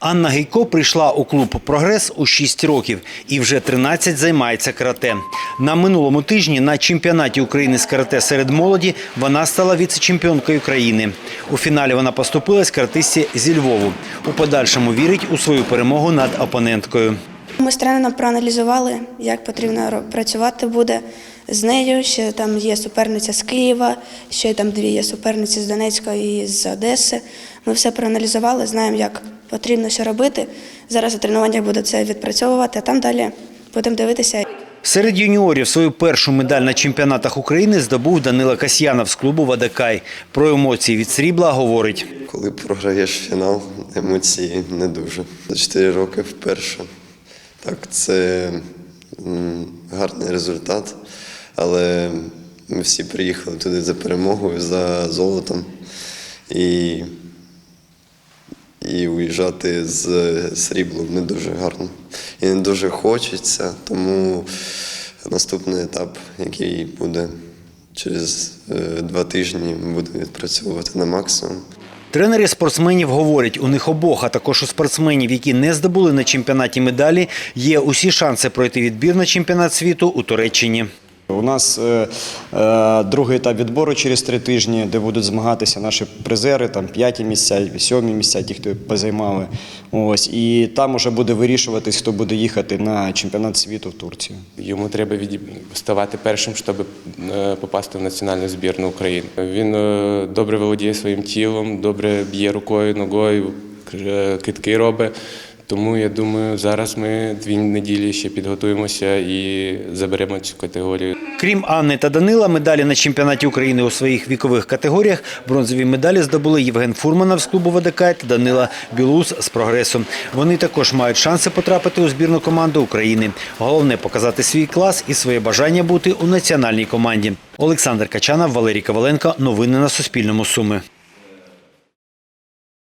Анна Гейко прийшла у клуб Прогрес у 6 років і вже 13 займається карате. На минулому тижні на чемпіонаті України з карате серед молоді вона стала віце-чемпіонкою країни. У фіналі вона поступилась каратисті зі Львову. У подальшому вірить у свою перемогу над опоненткою. Ми з тренером проаналізували, як потрібно працювати буде з нею. Ще там є суперниця з Києва, ще там дві є суперниці з Донецька і з Одеси. Ми все проаналізували, знаємо, як потрібно що робити. Зараз на тренуваннях буду це відпрацьовувати, а там далі будемо дивитися. Серед юніорів свою першу медаль на чемпіонатах України здобув Данила Касьянов з клубу Вадакай. Про емоції від срібла говорить. Коли програєш фінал, емоції не дуже. За 4 роки вперше. Так, це гарний результат, але ми всі приїхали туди за перемогою, за золотом. І, і уїжджати з сріблом не дуже гарно. І не дуже хочеться, тому наступний етап, який буде через е, два тижні, будемо відпрацьовувати на максимум. Тренери спортсменів говорять, у них обох, а також у спортсменів, які не здобули на чемпіонаті медалі, є усі шанси пройти відбір на чемпіонат світу у Туреччині. У нас е, е, другий етап відбору через три тижні, де будуть змагатися наші призери, там п'яті місця, сьомі місця, ті, хто позаймали. Ось і там уже буде вирішуватись, хто буде їхати на чемпіонат світу в Турцію. Йому треба від... ставати першим, щоб е, попасти в національну збірну України. Він е, добре володіє своїм тілом, добре б'є рукою, ногою, е, китки робить. Тому я думаю, зараз ми дві неділі ще підготуємося і заберемо цю категорію. Крім Анни та Данила, медалі на чемпіонаті України у своїх вікових категоріях бронзові медалі здобули Євген Фурманов з клубу ВДК та Данила Білус з прогресу. Вони також мають шанси потрапити у збірну команду України. Головне показати свій клас і своє бажання бути у національній команді. Олександр Качанов, Валерій Коваленко. Новини на Суспільному. Суми.